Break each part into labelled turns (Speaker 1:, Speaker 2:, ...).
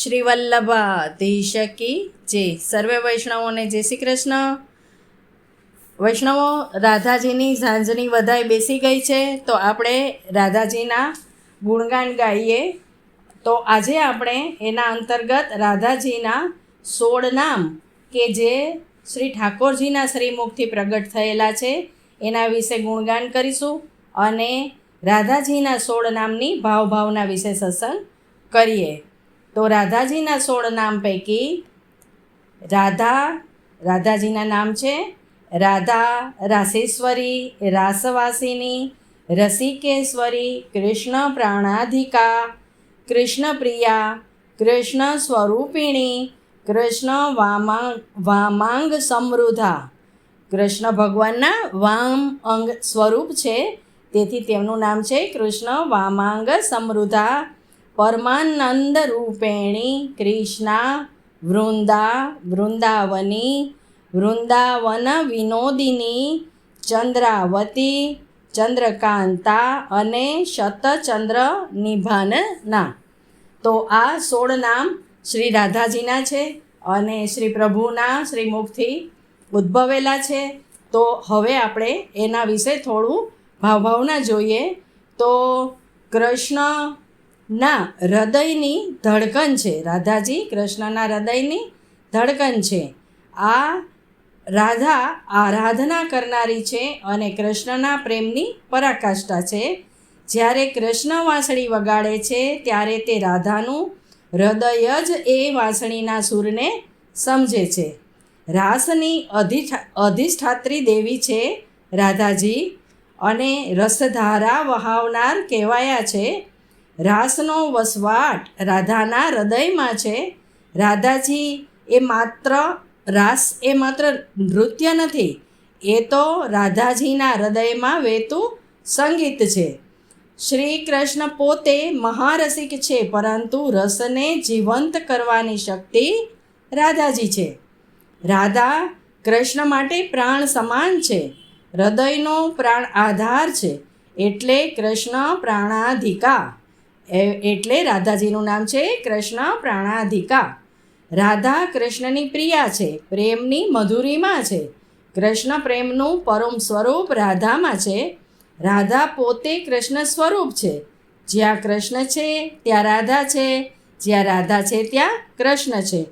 Speaker 1: શ્રી વલ્લભાધીશ કી જે સર્વે વૈષ્ણવોને જય શ્રી કૃષ્ણ વૈષ્ણવો રાધાજીની સાંજની વધાઈ બેસી ગઈ છે, તો આપણે રાધાજીના ગુણગાન ગાઈએ। તો આજે આપણે એના અંતર્ગત રાધાજીના સોળ નામ કે જે શ્રી ઠાકોરજીના શ્રીમુખથી પ્રગટ થયેલા છે, એના વિશે ગુણગાન કરીશું અને રાધાજીના સોળ નામની ભાવભાવના વિશે સત્સંગ કરીએ। તો રાધાજીના સોળ નામ પૈકી રાધા, રાધાજીના નામ છે રાધા રાસેશ્વરી રાસવાસિની, રસિકેશ્વરી, કૃષ્ણ પ્રાણાધિકા કૃષ્ણ પ્રિયા કૃષ્ણ સ્વરૂપિણી, કૃષ્ણ વામાંગ વામાંગ સમૃદ્ધા કૃષ્ણ ભગવાનના વામ અંગ સ્વરૂપ છે. તેથી તેમનું નામ છે કૃષ્ણ વામાંગ સમૃદ્ધા પરમાનંદ રૂપેણી કૃષ્ણા વૃંદા વૃંદાવની વૃંદાવન વિનોદિની ચંદ્રાવતી ચંદ્રકાંતા અને શતચંદ્ર નિભાનના તો આ સોળ નામ શ્રી રાધાજીના છે અને શ્રી પ્રભુના શ્રીમુખથી ઉદ્ભવેલા છે. તો હવે આપણે એના વિશે થોડું ભાવભાવના જોઈએ. તો કૃષ્ણના હૃદયની ધડકન છે. રાધાજી, કૃષ્ણના હૃદયની ધડકન છે. આ રાધા આરાધના કરનારી છે અને કૃષ્ણના પ્રેમની પરાકાષ્ઠા છે. જ્યારે કૃષ્ણ વાંસળી વગાડે છે, ત્યારે તે રાધાનું હૃદય જ એ વાંસળીના સૂરને સમજે છે. રાસની અધિઠા અધિષ્ઠાત્રી દેવી છે રાધાજી અને રસધારા વહાવનાર કહેવાયા છે. રાસનો વસવાટ રાધાના હૃદયમાં છે. રાધાજી એ માત્ર, રાસ એ માત્ર નૃત્ય નથી, એ તો રાધાજીના હૃદયમાં વહેતું સંગીત છે. શ્રી કૃષ્ણ પોતે મહારસિક છે, પરંતુ રસને જીવંત કરવાની શક્તિ રાધાજી છે. રાધા કૃષ્ણ માટે પ્રાણ સમાન છે, હૃદયનો પ્રાણ આધાર છે, એટલે કૃષ્ણ પ્રાણાધિકા એટલે રાધાજીનું નામ છે કૃષ્ણ પ્રાણાધિકા. રાધા કૃષ્ણની પ્રિયા છે, પ્રેમની મધુરીમાં છે. કૃષ્ણ પ્રેમનું પરમ સ્વરૂપ રાધામાં છે. રાધા પોતે કૃષ્ણ સ્વરૂપ છે. જ્યાં કૃષ્ણ છે, ત્યાં રાધા છે. જ્યાં રાધા છે, ત્યાં કૃષ્ણ છે.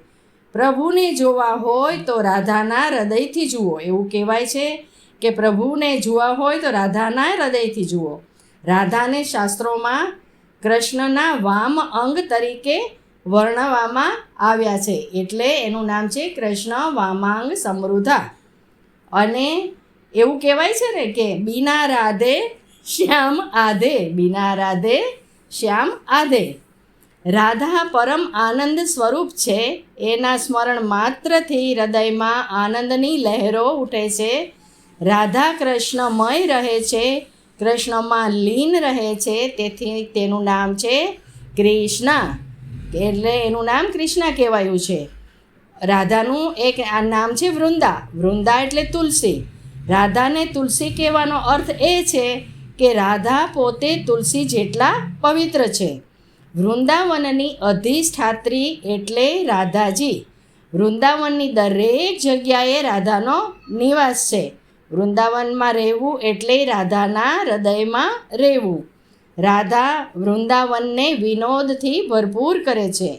Speaker 1: પ્રભુને જોવા હોય તો રાધાના હૃદયથી જુઓ. એવું કહેવાય છે કે પ્રભુને જોવા હોય તો રાધાના હૃદયથી જુઓ. રાધાને શાસ્ત્રોમાં કૃષ્ણના વામ અંગ તરીકે વર્ણવવામાં આવ્યા છે. એટલે એનું નામ છે કૃષ્ણ વામાંગ સમૃદ્ધા. અને એવું કહેવાય છે ને કે બિના રાધે શ્યામ આધે, બિના રાધે શ્યામ આધે. રાધા પરમ આનંદ સ્વરૂપ છે. એના સ્મરણ માત્રથી હૃદયમાં આનંદની લહેરો ઉઠે છે. રાધા કૃષ્ણમય રહે છે. કૃષ્ણમાં લીન રહે છે, તેથી તેનું નામ છે કૃષ્ણ એટલે એનું નામ કૃષ્ણ કહેવાયું છે. રાધાનું એક આ નામ છે વૃંદા. વૃંદા એટલે તુલસી. રાધાને તુલસી કહેવાનો અર્થ એ છે કે રાધા પોતે તુલસી જેટલા પવિત્ર છે. વૃંદાવનની અધિષ્ઠાત્રી એટલે રાધાજી. વૃંદાવનની દરેક જગ્યાએ રાધાનો નિવાસ છે. વૃંદાવનમાં રહેવું એટલે રાધાના હૃદયમાં રહેવું. રાધા વૃંદાવનને વિનોદથી ભરપૂર કરે છે,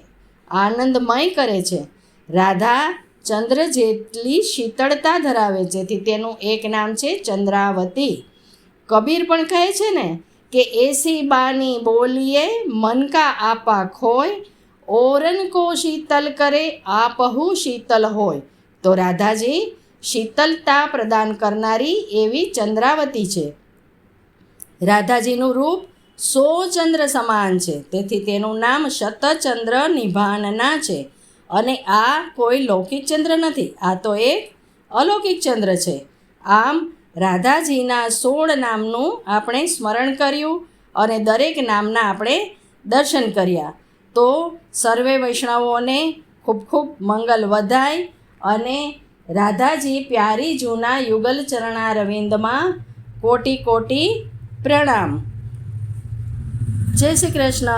Speaker 1: આનંદમય કરે છે. રાધા ચંદ્ર જેટલી શીતળતા ધરાવે છે, તેથી તેનું એક નામ છે ચંદ્રાવતી. કબીર પણ કહે છે ને કે, એસી બાની બોલીએ, મન કા આપા ખોય, ઓરન કો શીતલ કરે, આપહુ શીતલ હોય. તો રાધાજી શીતલતા પ્રદાન કરનારી એવી ચંદ્રાવતી છે. રાધાજીનું રૂપ સો ચંદ્ર સમાન છે. તેથી તેનું નામ શતચંદ્ર નિભાનના છે. અને આ કોઈ લૌકિક ચંદ્ર નથી. આ તો એક અલૌકિક ચંદ્ર છે. આમ રાધાજીના સોળ નામનું આપણે સ્મરણ કર્યું અને દરેક નામના આપણે દર્શન કર્યા. તો સર્વે વૈષ્ણવોને ખૂબ ખૂબ મંગલ વધાય અને રાધાજી પ્યારી જૂના યુગલ ચરણા રવિંદમાં કોટી કોટી પ્રણામ. જય શ્રી કૃષ્ણ.